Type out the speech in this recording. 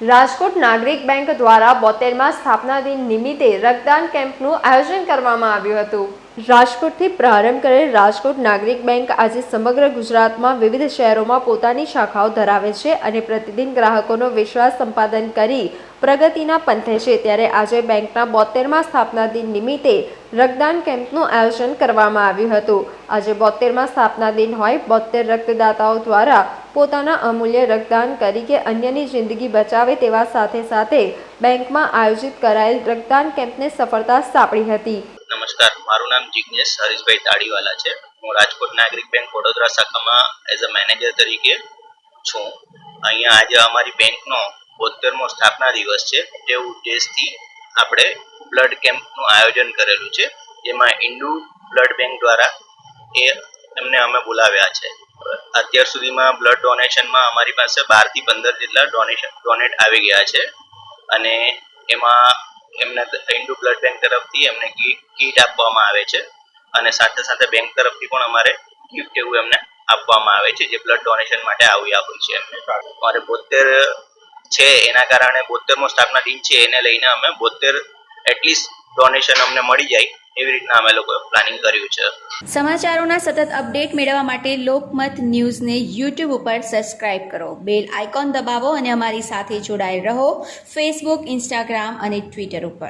રાજકોટ નાગરિક બેંક દ્વારા બોતેરમાં સ્થાપના દિન નિમિત્તે રક્તદાન કેમ્પનું આયોજન કરવામાં આવ્યું હતું. રાજકોટથી પ્રારંભ કરેલ રાજકોટ નાગરિક બેંક આજે સમગ્ર ગુજરાતમાં વિવિધ શહેરોમાં પોતાની શાખાઓ ધરાવે છે અને પ્રતિદિન ગ્રાહકોનો વિશ્વાસ સંપાદન કરી પ્રગતિના પંથે છે ત્યારે આજે બેંકના બોતેરમાં સ્થાપના દિન નિમિત્તે રક્તદાન કેમ્પનું આયોજન કરવામાં આવ્યું હતું. આજે બોતેરમાં સ્થાપના દિન હોય, બોતેર રક્તદાતાઓ દ્વારા પોતાના અમૂલ્ય રક્તદાન કરી કે અન્યની જિંદગી બચાવે તેવા સાથે સાથે બેંકમાં આયોજિત કરાયેલ રક્તદાન કેમ્પને સફળતા સાંપડી હતી. નમસ્કાર, મારું નામ જિજ્ઞેશ હરીશભાઈ તાડીવાલા છે. હું રાજકોટ નાગરિક બેંક વડોદરા શાખામાં એઝ અ મેનેજર તરીકે છું. અહીંયા આજે અમારી બેંકનો બોતેરમો સ્થાપના દિવસ છે. તે ઉદ્દેશથી આપણે બ્લડ કેમ્પનું આયોજન કરેલું છે. જેમાં ઇન્ડુ બ્લડ બેંક દ્વારા એ એમને અમે બોલાવ્યા છે. અત્યાર સુધીમાં બ્લડ ડોનેશનમાં અમારી પાસે બારથી પંદર જેટલા ડોનેશન, ડોનેટ આવી ગયા છે. અને એમાં એમને ઇન્ડુ બ્લડ બેંક તરફથી એમને કીટ આપવામાં આવે છે. અને સાથે સાથે બેંક તરફથી પણ અમારે ગિફ્ટ એવું એમને આપવામાં આવે છે, જે બ્લડ ડોનેશન માટે આવ્યા હોય છે એમને. અમારે બોતેર છે. એના કારણે બોતેરમો સ્થાપના દિન છે. એને લઈને અમે બોતેર એટલીસ્ટ ડોનેશન અમને મળી જાય એવી રીતના અમે લોકોએ પ્લાનિંગ કર્યું છે. સમાચારોના સતત અપડેટ મેળવવા માટે લોકમત ન્યૂઝને યુટ્યુબ ઉપર સબસ્ક્રાઇબ કરો. બેલ આઇકોન દબાવો અને અમારી સાથે જોડાયેલ રહો. ફેસબુક ઇન્સ્ટાગ્રામ અને ટ્વિટર ઉપર.